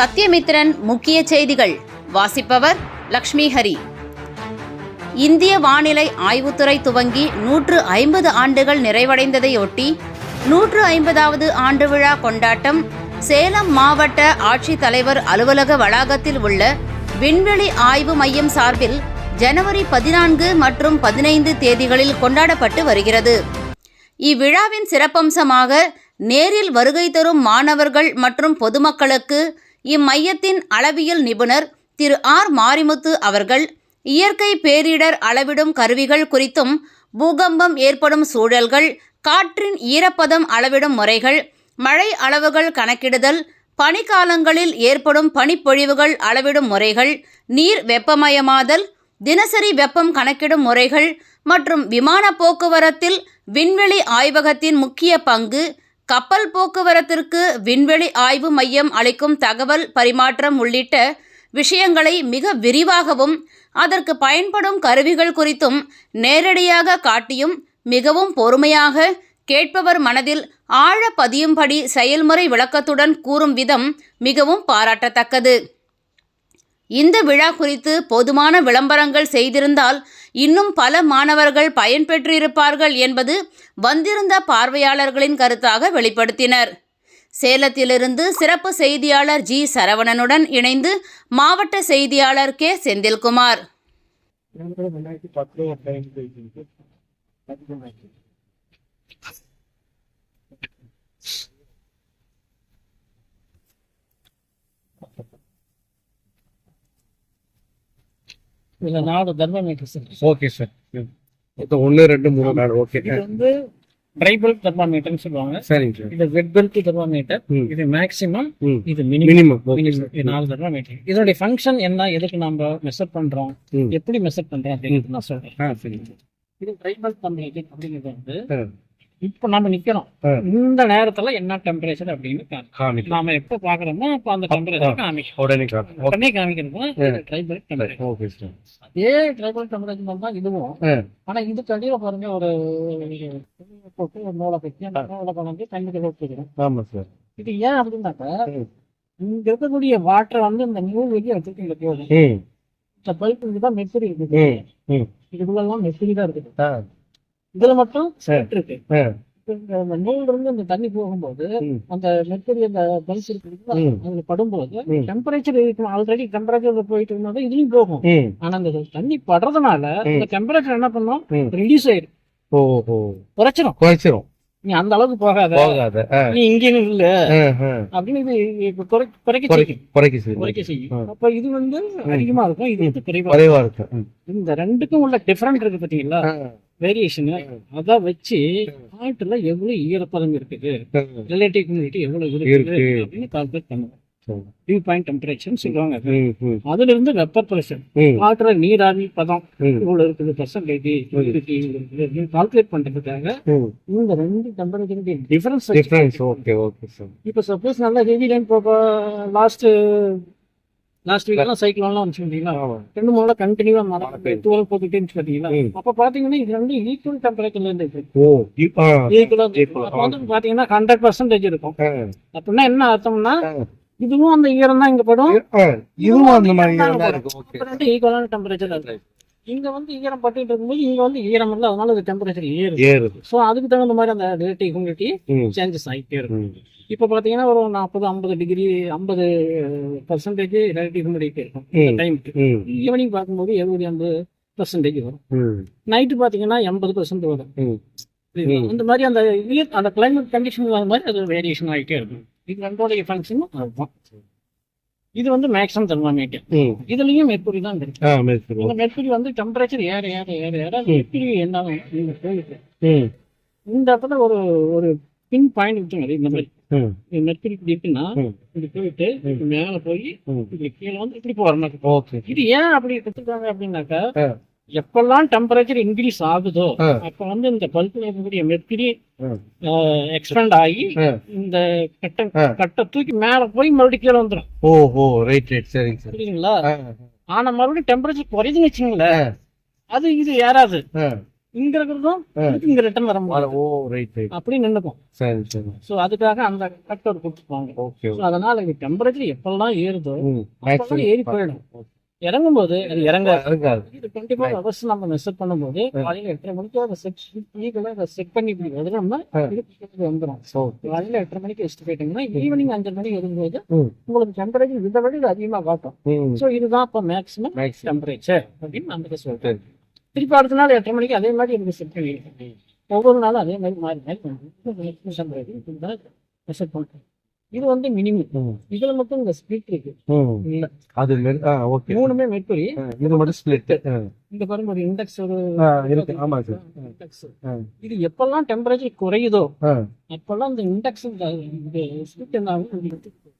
சத்யமித்ரன் முக்கிய செய்திகள். வாசிப்பவர் லக்ஷ்மி ஹரி. இந்திய வானிலை ஆய்வுத்துறை துவங்கி நூற்று ஐம்பது ஆண்டுகள் நிறைவடைந்ததையொட்டி நூற்று ஐம்பதாவது ஆண்டு விழா கொண்டாட்டம் சேலம் மாவட்ட ஆட்சித்தலைவர் அலுவலக வளாகத்தில் உள்ள விண்வெளி ஆய்வு மையம் சார்பில் ஜனவரி பதினான்கு மற்றும் பதினைந்து தேதிகளில் கொண்டாடப்பட்டு வருகிறது. இவ்விழாவின் சிறப்பம்சமாக நேரில் வருகை தரும் மாணவர்கள் மற்றும் பொதுமக்களுக்கு இம்மையத்தின் அளவியல் நிபுணர் திரு ஆர். மாரிமுத்து அவர்கள் இயற்கை பேரிடர் அளவிடும் கருவிகள் குறித்தும் பூகம்பம் ஏற்படும் சூழல்கள் காற்றின் ஈரப்பதம் அளவிடும் முறைகள் மழை அளவுகள் கணக்கிடுதல் பனிக்காலங்களில் ஏற்படும் பனிப்பொழிவுகள் அளவிடும் முறைகள் நீர் வெப்பமயமாதல் தினசரி வெப்பம் கணக்கிடும் முறைகள் மற்றும் விமான போக்குவரத்தில் விண்வெளி ஆய்வகத்தின் முக்கிய பங்கு கப்பல் போக்குவரத்திற்கு விண்வெளி ஆய்வு மையம் அளிக்கும் தகவல் பரிமாற்றம் உள்ளிட்ட விஷயங்களை மிக விரிவாகவும் அதற்கு பயன்படும் கருவிகள் குறித்தும் நேரடியாக காட்டியும் மிகவும் பொறுமையாக கேட்பவர் மனதில் ஆழ பதியும்படி செயல்முறை விளக்கத்துடன் கூறும் விதம் மிகவும் பாராட்டத்தக்கது. இந்த விழா குறித்து போதுமான விளம்பரங்கள் செய்திருந்தால் இன்னும் பல மாணவர்கள் பயன்பெற்றிருப்பார்கள் என்பது வந்திருந்த பார்வையாளர்களின் கருத்தாக வெளிப்படுத்தினர். சேலத்திலிருந்து சிறப்பு செய்தியாளர் ஜி. சரவணனுடன் இணைந்து மாவட்ட செய்தியாளர் கே. செந்தில்குமார். இதுல நாலு தெர்மாமீட்டர்ஸ் ஓகே சார் ஒன்று ரெண்டு மூணு நாலு ஓகே. இது வந்து ட்ரைபல் தெர்மாமீட்டர்னு சொல்லுவாங்க. சரிங்க சார் இது வெட் பெல்ட் தெர்மாமீட்டர். இது மேக்ஸிமம் இது மினிமம் இது நாலு தெர்மாமீட்டர். இதோட ஃபங்க்ஷன் என்ன? எதுக்கு நம்ம மெஷர் பண்றோம்? எப்படி மெஷர் பண்றோம்? அப்படிங்கிறது நான் சொல்றேன். இது ட்ரைபல் தெர்மாமீட்டர் அப்படிங்கிறது வந்து. இப்போ நம்ம நிக்கிறோம். இந்த நேரத்துல என்ன டெம்பரேச்சர் அப்படின்னு நாம எப்போ பாக்குறோமோ அப்போ அந்த டெம்பரேச்சர் காமிக்கும். உடனே உடனே காமிக்கிறது ட்ரைபல் டெம்பரேச்சர் அதே ட்ரைபல் டெம்பரேச்சர் தான் இதுவும். ஆனா இது கண்டிப்பா பாருங்க ஒரு போட்டு நூலை கட்டி அந்த நூலை கொண்டு தண்ணிக்கு வச்சுக்கிறோம் சார். இது ஏன் அப்படின்னாக்கா. இங்க இருக்கக்கூடிய வாட்டர் வந்து இந்த நியூ வெளியே ம். இந்த பல்ப் இதுதான் மெத்திரி இருக்குது. ம் ம். இதுக்குள்ளெல்லாம் மெத்திரி தான் இருக்குது. இதுல மட்டும் இருக்கு. இந்த நூல்ல இருந்து இந்த தண்ணி போகும்போது அந்த மெத்திரி அந்த இருக்கு ம். அதுல படும்போது. டெம்பரேச்சர் இருக்கும். ஆல்ரெடி டெம்பரேச்சர் போயிட்டு இருந்தாலும் இதுலயும் போகும். ஆனா அந்த தண்ணி படுறதுனால இந்த டெம்பரேச்சர் என்ன பண்ணும். ரிலீஸ் ஆயிடும். ஓஹோ. குறைச்சிரும். குறைச்சிரும். நீ அந்த அளவுக்கு போகாத. போகாத. நீ இங்க இல்ல. அப்படின்னு இது குறைக்க குறைக்கு செய்யும். குறைக்கு செய்யும். அப்ப இது வந்து அதிகமா இருக்கும். இது வந்து குறைவா. இருக்கும். இந்த ரெண்டுக்கும் உள்ள டிஃபரெண்ட் இருக்கு பாத்தீங்களா. வேரியேஷன் அத வச்சு காட்டுல எவ்வளவு ஈரப்பதம் இருக்குது. ரிலேட்டிவ் ஹியூமிடிட்டி எவ்வளவு இருக்குது இருக்கு. அப்படின்னு கால்குலேட் பண்ணுவோம். டியூ பாயிண்ட் டெம்பரேச்சர் சொல்லுவாங்க. அதுல இருந்து வெப்ப பிரஷர் காட்டுற நீராவி பதம் இவ்வளவு இருக்குது பர்சன்டேஜ் அப்படின்னு கால்குலேட் பண்றதுக்காக இந்த ரெண்டு டெம்பரேச்சருடைய difference difference okay okay sir இப்போ சப்போஸ் நல்லா ஹெவி லைன் லாஸ்ட் லாஸ்ட் வீக்லாம் சைக்கிள்லாம் வந்துச்சு பார்த்தீங்களா? ரெண்டு மூணு கண்டினியூவா மழை. தூரம் போட்டுட்டே இருந்துச்சு பார்த்தீங்களா. அப்போ பார்த்தீங்கன்னா இது ரெண்டு ஈக்குவல் டெம்பரேச்சர்ல இருந்து ஓ இப்- ஆ ஈக்குவலா Equal, அப்போ வந்து பார்த்தீங்கன்னா ஹண்ட்ரட் பர்சன்டேஜ் இருக்கும். அப்படின்னா என்ன அர்த்தம்னா. இதுவும் அந்த ஈரம் தான் இங்க படும். இதுவும் அந்த மாதிரி ஈக்குவலான டெம்பரேச்சர் இருக்கு. இங்க வந்து ஈரம் பட்டுட்டு இருக்கும்போது இங்க வந்து ஈரம் இல்லை அதனால அது டெம்பரேச்சர் ஏறுது. ஏறுது. ஸோ அதுக்கு தகுந்த மாதிரி அந்த ரிலேட்டிவ் ஹியூமிடிட்டி சேஞ்சஸ் ஆகிட்டே இருக்கும். இப்போ பார்த்தீங்கன்னா ஒரு நாற்பது ஐம்பது டிகிரி ஐம்பது பர்சன்டேஜ் ரிலேட்டிவ் ஹியூமிடிட்டி இருக்கும். டைமுக்கு ஈவினிங் பார்க்கும்போது எழுபது எண்பது பர்சன்டேஜ் வரும். நைட்டு பார்த்தீங்கன்னா எண்பது பர்சன்ட் வரும். அந்த மாதிரி அந்த அந்த கிளைமேட் கண்டிஷன் மாதிரி அது வேரியேஷன் ஆகிட்டே இருக்கும். இது ரெண்டோடைய ஃபங்க்ஷனும் அதுதான். இது வந்து மேக்ஸிமம் தெர்மாமீட்டர் இதுலயும் மெர்க்குரி தான் இருக்கு. இந்த மெர்க்குரி வந்து டெம்பரேச்சர் ஏற ஏற ஏற ஏற மெர்க்குரி என்ன? நீங்க போயிட்டு இந்த இடத்துல ஒரு ஒரு பின் பாயிண்ட் விட்டுங்க இந்த மாதிரி. மெர்க்குரி இப்படி இருக்குன்னா. இப்படி போயிட்டு மேல போய் இப்படி கீழே வந்து இப்படி போற மாதிரி இது ஏன் அப்படி எடுத்துக்காங்க அப்படின்னாக்கா. எப்பெல்லாம் டெம்பரேச்சர் இன்க்ரீஸ் ஆகுதோ. அப்ப வந்து இந்த பல்பில் இருக்கக்கூடிய மெர்க்குரி. எக்ஸ்பேண்ட் ஆகி. இந்த கட்டை. கட்டை தூக்கி மேல போய் மறுபடியும் கீழே வந்துடும் ஓ ஓ ரைட் ரைட் சரிங்க சார். புரியுதுங்களா? ஆனா மறுபடியும் டெம்பரேச்சர் குறையுதுன்னு வச்சுங்களேன். அது இது ஏறாது. இங்க இருக்கிறதும். இங்க ரிட்டர்ன் வர முடியாது. ஓ ரைட் ரைட் அப்படி நின்னுக்கும். சரி சரி. ஸோ அதுக்காக அந்த கட் ஒரு கொடுத்துருப்பாங்க ஓகே அதனால இங்க டெம்பரேச்சர் எப்பெல்லாம் ஏறுதோ அப்பெல்லாம் ஏறி போயிடும். இறங்கும் போது அது இறங்க இது டுவெண்ட்டி ஃபோர் ஹவர்ஸ் நம்ம மெஷர் பண்ணும்போது காலையில எட்டரை மணிக்கு அதை செக் ஈக்குவலாக அதை செக் பண்ணி இப்படி பக்கத்துக்கு வந்துடும் ஸோ காலையில எட்டரை மணிக்கு வச்சுட்டு போயிட்டீங்கன்னா ஈவினிங் அஞ்சரை மணிக்கு வரும்போது உங்களுக்கு டெம்பரேச்சர் இதை விட இது அதிகமாக காட்டும் ஸோ இதுதான் இப்போ மேக்ஸிமம் மேக்ஸ் டெம்பரேச்சர் அப்படின்னு நம்ம சொல்றேன். திருப்பி அடுத்த நாள் எட்டரை மணிக்கு அதே மாதிரி எனக்கு செட் பண்ணி ஒவ்வொரு நாளும் அதே மாதிரி மாறி மாறி டெம்பரேச்சர் மெஷர் பண்ணுறேன் இது வந்து மினிமம் இதுல மட்டும் இந்த ஸ்பிளிட் இருக்கு. இல்ல. அது ஓகே. மூணுமே மெர்க்குரி இது மட்டும் ஸ்பிளிட் இந்த பாருங்க ஒரு இண்டெக்ஸ் ஒரு இருக்கு. ஆமா சார் இண்டெக்ஸ் இது எப்பெல்லாம் டெம்பரேச்சர் குறையுதோ அப்பெல்லாம் இந்த இண்டெக்ஸ் இந்த ஸ்பிளிட் என்ன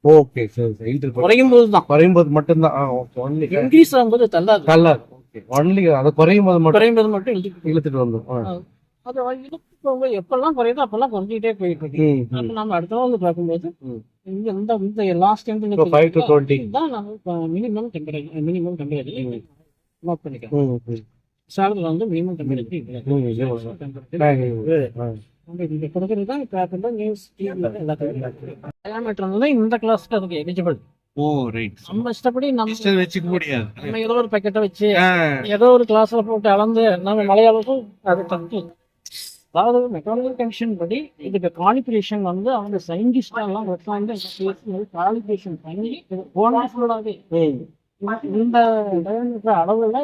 ஓகே சரி சரி. இது குறையும். போது தான். குறையும் போது மட்டும்தான். ஆ ஓகே ஒன்லி இன்க்ரீஸ் ஆகும்போது தள்ளாது. நல்லா ஓகே ஒன்லி அது குறையும் போது மட்டும் குறையும் போது மட்டும் இழுத்து இழுத்துட்டு வந்துடும். அது போகும்போது எப்பெல்லாம் குறையுதோ அப்பெல்லாம் குறைஞ்சிட்டே போயிட்டு இருக்கு அப்ப நம்ம அடுத்த வந்து பார்க்கும்போது. இந்த இந்த இந்த லாஸ்ட் இப்போ ஃபைவ் டு டுவெண்ட்டி தான் நம்ம minimum temperature minimum temperature note பண்ணிக்கலாம். சாலத்தில் வந்து மினிமம் டெம்பரேச்சர் கொடுக்கறது தான் பேப்பர்ல நியூஸ் எல்லாத்தையும் வந்து இந்த கிளாஸ்க்கு அதுக்கு எலிஜிபிள் ஓ ரைட் நம்ம இஷ்டப்படி நம்ம சிஸ்டர் வச்சுக்க முடியாது. நம்ம ஏதோ ஒரு பேக்கெட்டை வச்சு. ஏதோ ஒரு கிளாஸ்ல போட்டு அளந்து நம்ம மலையாளத்தும் அது தப்பு. அதாவது மெக்கானிக்கல் கண்டிஷன் படி இதுக்கு காலிபரேஷன் வந்து அவங்க சயின்டிஸ்ட் எல்லாம் உட்காந்து காலிபரேஷன் பண்ணி போனஃபுல்லாவே ம் இந்த அளவுல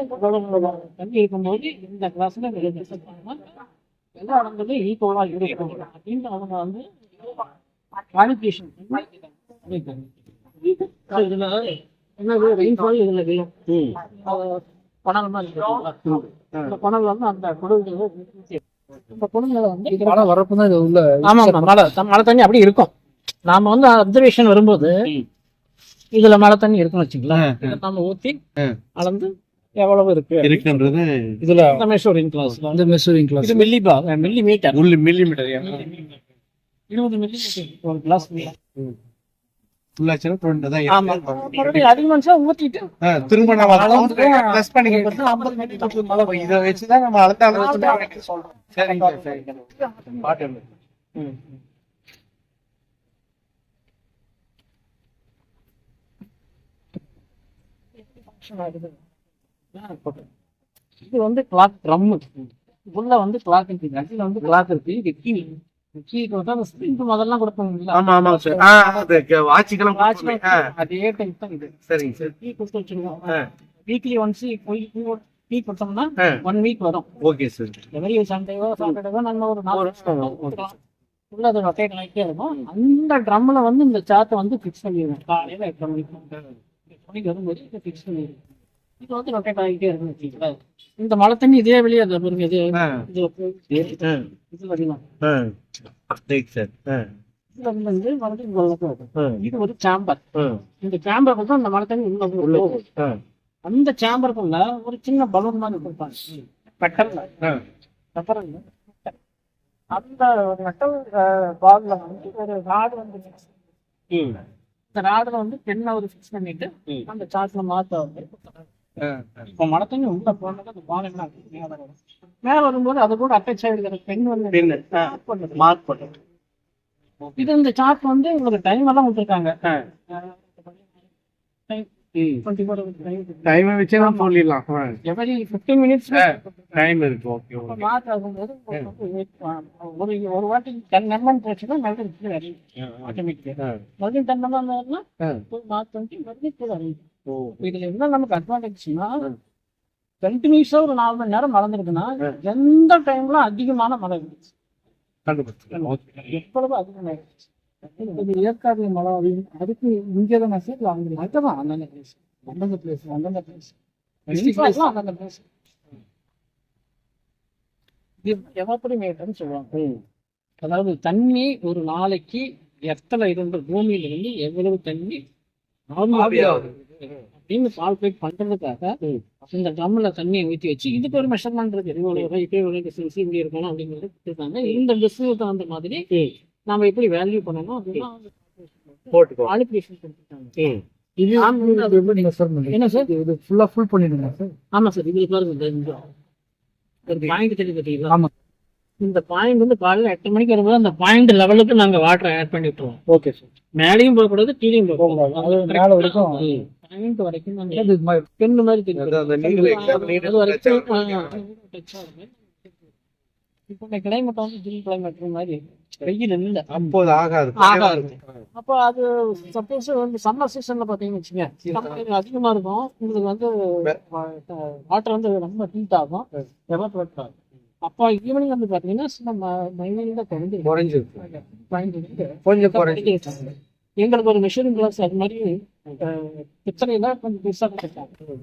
தண்ணி இருக்கும்போது இந்த கிளாஸ்ல எல்லா இடங்களும் ஈக்குவலா இருக்கும். அப்படின்னு அவங்க வந்து காலிபரேஷன் பண்ணி என்னது? ரெயின்ஃபால் இதுல விழும் ம். அஹ் பனல் மாதிரி இருக்குல்ல? இந்த பனல் வந்து அந்த கொடுங்க வந்து ஆமா ஆமா மழை மழை தண்ணி அப்படி இருக்கும். நாம வந்து அப்சர்வேஷன் வரும்போது. இதுல மழை தண்ணி இருக்குன்னு இதை நம்ம ஊத்தி. அளந்து எவ்வளவு இருக்கு? இருக்குன்றது இதுல மெஷூரிங் கிளாஸ் இந்த மெஷரிங் கிளாஸ் இது மில்லி பா மில்லி மீட்டர் இருபது மில்லி ஒரு கிளாஸ் இதை வச்சு தான் நம்ம அளந்து அளந்து சொல்றோம். சரிங்க சார். சரிங்க பாட்டு இது வந்து கிளாக் ட்ரம் உள்ள வந்து கிளாக் இருக்கு. அடியில வந்து கிளாக் இருக்கு. முதல்லாம் கொடுப்பாங்க ஆமா ஆமா சார் வாட்சிக்கலாம் வாட்ச்மேன் அதே டைப் தான் இது. சரிங்க சார் கீ கொடுத்து வச்சிருக்கோம். வீக்லி ஒன்ஸ் போய் கீ கொடுத்தோம்னா. ஒன் வீக் வரும். ஓகே சார் எவரி சண்டேவோ சாட்டர்டேவோ நம்ம ஒரு நாலு. உள்ள அது ரொட்டேட் ஆகிட்டே இருக்கும். அந்த ட்ரம்ல வந்து இந்த சார்ட்டை வந்து ஃபிக்ஸ் பண்ணிடுவோம். காலையில மணிக்கு. மணிக்கு வரும்போது ஃபிக்ஸ் பண்ணிடுவோம். இது வந்து ரொட்டேட் ஆகிட்டே இருக்கும் வச்சுங்களேன் இந்த மழை தண்ணி இதே வெளியே அது பாருங்க இது இது வந்து மறுபடியும் இது ஒரு சாம்பர். இந்த சாம்பர் தான் அந்த மழை தண்ணி உள்ள உள்ள அந்த சாம்பருக்குள்ள ஒரு சின்ன பலூன் மாதிரி கொடுப்பாங்க. பெட்டல்ல ஆ. பெப்பரல் அந்த மெட்டல் பால்ல வந்து ஒரு ராடு வந்து இந்த ராடுல வந்து பெண்ணை ஒரு ஃபிக்ஸ் பண்ணிட்டு. அந்த சார்ட்ல மாத்த வந்து இப்போ தண்ணி உள்ள போனது அந்த பால் என்ன ஆகுது? மேல வரும். மேல வரும்போது அது கூட அட்டாச் ஆகிருக்கிற பெண் வந்து பண்ணுது. மார்க் பண்ணுங்க இது இந்த சார்ட் வந்து உங்களுக்கு டைம் எல்லாம் கொடுத்துருக்காங்க. டைம் வச்சு சொல்லிடலாம். எவரி ஃபிஃப்டீன் மினிட்ஸ் டைம் இருக்கு. ஓகே மார்க் ஆகும்போது ஒரு ஒரு வாட்டி டென் எம்எம் போச்சுன்னா மறுபடியும் கீழே ஆட்டோமேட்டிக்காக மறுபடியும் டென் எம்எம் மார்க் மறுபடியும் கீழே ஓ இதுல என்ன நமக்கு அட்வான்டேஜ்னா. கண்டினியூஸா ஒரு நாலு மணி நேரம் மறந்துருக்குன்னா ம். எந்த டைம்ல அதிகமான மழை இருந்துச்சு எப்பொழுது அதிகமாயிருச்சு. இது ஏற்காடு மழை அப்படின்னு அதுக்கு இங்கே தான் சார் அங்கே அதுதான் அந்தந்த பிளேஸ் அந்தந்த பிளேஸ் அந்தந்த பிளேஸ் அந்தந்த பிளேஸ் இது எவாப்பரிமேட்டர்னு சொல்லுவாங்க. அதாவது தண்ணி ஒரு நாளைக்கு எத்தனை இருந்து பூமியில இருந்து எவ்வளவு தண்ணி ஆவியாகுது. அப்படின்னு கால்குலேட் பண்றதுக்காக. இந்த ட்ரம்ல தண்ணியை ஊற்றி வச்சு இதுக்கு ஒரு மெஷர்மெண்ட் இருக்கு. இவ்வளவு ஹைட்டு இவ்வளவு டிஸ்டன்ஸ் இப்படி இருக்கணும் அப்படிங்கிறது கொடுத்துருக்காங்க. இந்த டிஸ்டன்ஸ் தகுந்த மாதிரி நாம எப்படி வேல்யூ பண்ணணும் அப்படின்னா காலிகுலேஷன் கொடுத்துருக்காங்க. இது இது என்ன சார் இது ஃபுல்லா ஃபுல் பண்ணிடுங்க சார் ஆமா சார் இதுல பாருங்க ஒரு பாயிண்ட் பார்த்தீங்களா ஆமா. இந்த பாயிண்ட் வந்து காலையில எட்டு மணிக்கு வரும்போது அந்த பாயிண்ட் லெவலுக்கு நாங்க வாட்டர் ஆட் பண்ணி விட்டுருவோம். ஓகே சார் மேலேயும் போகக்கூடாது கீழேயும் போகக்கூடாது. பாயிண்ட் வரைக்கும் நாங்க இது மாதிரி பெண்ணு மாதிரி தெரியும். இப்போ இந்த கிளைமேட் வந்து ஜில் கிளைமேட் மாதிரி வெயில் இல்ல. அப்போது ஆகாது. ஆகாது. அப்போ அது சப்போஸ் வந்து சம்மர் சீசன்ல பாத்தீங்கன்னு வச்சுங்க அதிகமா இருக்கும். உங்களுக்கு வந்து வாட்டர் வந்து ரொம்ப ஹீட் ஆகும். எவாபரேட் ஆகும். அப்போ ஈவினிங் வந்து பாத்தீங்கன்னா சின்ன மைனில குறைஞ்சு குறைஞ்சிருக்கு கொஞ்சம் குறைஞ்சி. எங்களுக்கு ஒரு மெஷரிங் கிளாஸ் அது மாதிரி பிரச்சனைனா கொஞ்சம் பெருசா கொடுத்துருக்காங்க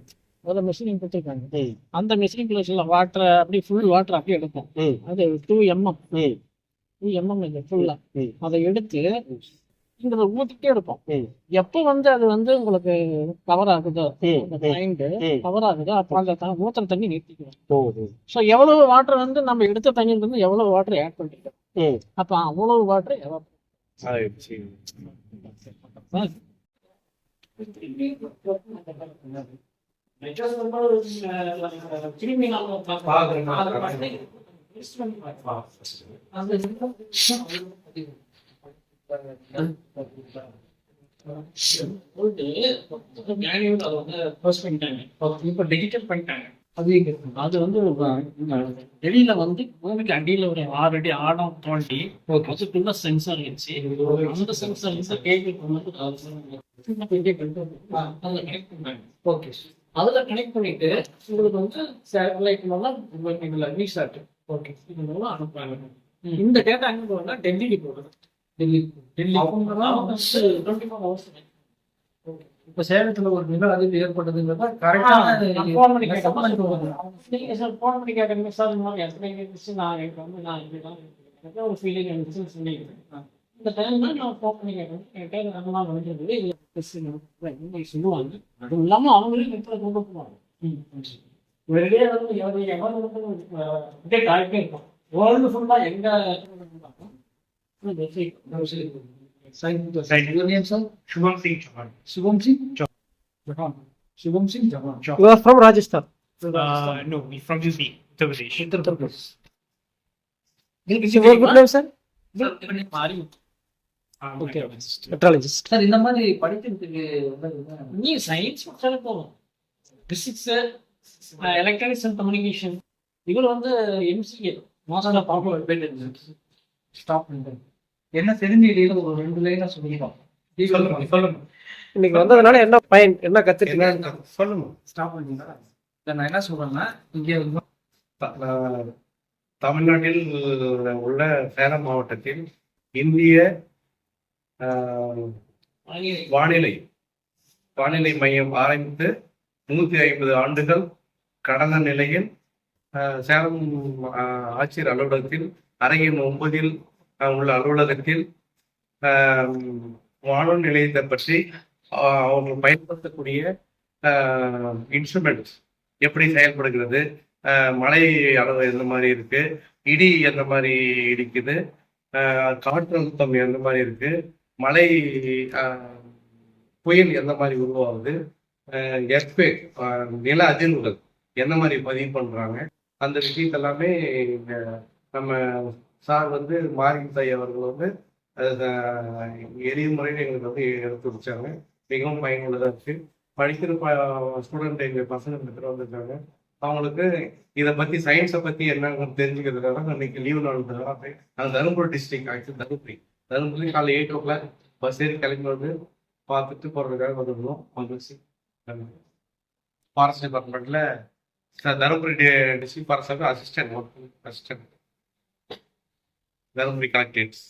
அதில் மெஷரிங் கொடுத்துருக்காங்க. அந்த மெஷரிங் கிளாஸ்ல வாட்டர் அப்படியே ஃபுல் வாட்டர் அப்படியே எடுப்போம். அது டூ எம்எம். டூ எம்எம் இல்லை ஃபுல்லா ம். அதை எடுத்து இங்க ஊத்திட்டே இருப்போம் ம். எப்போ வந்து அது வந்து உங்களுக்கு கவர் ஆகுதோ. கவர் ஆகுதோ அப்போ அந்த ஊத்துற தண்ணி நிறுத்திக்குவோம் போகுது ஸோ எவ்வளவு வாட்டர் வந்து நம்ம எடுத்த தண்ணியில இருந்து எவ்வளவு வாட்டர் ஆட் பண்ணிட்டோம். ம். அப்போ அவ்வளவு வாட்டர் இப்ப டிஜிட்டல் பண்ணிட்டாங்க அது வந்து வெளியில வந்து பூமிக்கு அடியில ஒரு ஆறு அடி ஆழம் தோண்டி அதுக்குள்ள சென்சார் வச்சு அந்த சென்சார் வந்து பண்ணாங்க. ஓகே. அதுல கனெக்ட் பண்ணிட்டு உங்களுக்கு வந்து சேட்டலைட் மூலம் உங்களுக்கு இதுல ரீசார்ட் ஓகே. இது மூலம் அனுப்புறாங்க. இந்த டேட்டா எங்க போகுதுன்னா டெல்லிக்கு போகுது டெல்லி. டெல்லி அவங்க தான் வந்து டுவெண்ட்டி ஃபோர் ஹவர்ஸ் இப்ப சேலத்துல ஒரு நில அதிர்வு ஏற்பட்டதுங்கிறத சார் ஃபோன் பண்ணி கேட்கறீங்க சார் இந்த மாதிரி. எத்தனை இருந்துச்சு நான் எனக்கு வந்து நான் இப்படிதான் எனக்கு ஒரு ஃபீலிங் இருந்துச்சுன்னு சொல்லிக்கிறேன் இந்த டைம்ல நான் ஃபோன் பண்ணி கேட்கணும் என்கிட்ட நல்லா வந்துருந்தது இது இன்னைக்கு சொல்லுவாங்க? அதுவும் இல்லாம அவங்களே நிற்கிற கொண்டு போவாங்க. வெளியே வந்து எவ்வளவு எவ்வளவு ஆகிட்டே இருக்கும். வேர்ல்டு எங்க Your name, sir? Shubham Singh Chauhan. Shubham Singh? Chauhan. Shubham Singh Chauhan. You are from Rajasthan. Uh, no, we from UP, Uttar Pradesh. Uttar Pradesh. Is your good name, sir? Okay meteorologist sir இந்த மாதிரி படிக்கிறதுக்கு நீ science படிச்சாலும் போதும் physics electronics and communication இவர் வந்து MCA மாசம் பார்க்க ஸ்டாப் பண்ணுறேன் என்ன தெரிஞ்ச ஒரு ரெண்டு லைனா சொல்லிக்கலாம் சொல்லுங்க. சொல்லுங்க. இன்னைக்கு வந்ததுனால என்ன பயன் என்ன கத்துட்டீங்க? என்ன சொல்லுங்க. ஸ்டாப் பண்ணீங்களா இல்ல நான் என்ன சொல்றேன்னா இங்க வந்து த- ஆஹ் தமிழ்நாட்டில் உள்ள சேலம் மாவட்டத்தில் இந்திய ஆஹ், வானிலை வானிலை மையம் ஆரம்பித்து நூத்தி ஐம்பது ஆண்டுகள் கடந்த நிலையில் ஆஹ், சேலம் ஆட்சியர் அலுவலகத்தில் அறையின் ஒன்பதில் உள்ள அலுவலகத்தில் ஆஹ், வானொலி நிலையத்தை பற்றி அவங்க பயன்படுத்தக்கூடிய இன்ஸ்ட்ருமெண்ட்ஸ் எப்படி செயல்படுகிறது ஆஹ், மழை அளவு எந்த மாதிரி இருக்கு இடி எந்த மாதிரி இடிக்குது ஆஹ், காற்றழுத்தம் எந்த மாதிரி இருக்கு மழை ஆஹ், புயல் எந்த மாதிரி உருவாகுது எர்த்வேக் நில அதிர்வுகள் எந்த மாதிரி பதிவு பண்றாங்க அந்த விஷயத்த எல்லாமே நம்ம சார் வந்து மாரிமுத்தாய் அவர்கள் வந்து எளிய முறையில் எங்களுக்கு வந்து எடுத்து வச்சாங்க. மிகவும் பயனுள்ளதாக இருக்கு. படிக்கிற ஸ்டூடெண்ட் எங்க பசங்க ரெண்டு பேர் வந்திருக்காங்க. அவங்களுக்கு இதை பத்தி சயின்ஸை பத்தி என்ன தெரிஞ்சுக்கிறதுக்காக இன்னைக்கு லீவ் நாள் போய் நாங்கள் தருமபுரி டிஸ்ட்ரிக்ட் ஆக்சுவலி தருமபுரி. தருமபுரி காலை எயிட் ஓ கிளாக் பஸ் ஏறி கிளம்பி வந்து பார்த்துட்டு போறதுக்காக வந்துருந்தோம். மகிழ்ச்சி ஃபாரஸ்ட் டிபார்ட்மெண்ட்ல Dharmapuri district forest assistant assistant Dharmapuri collectorates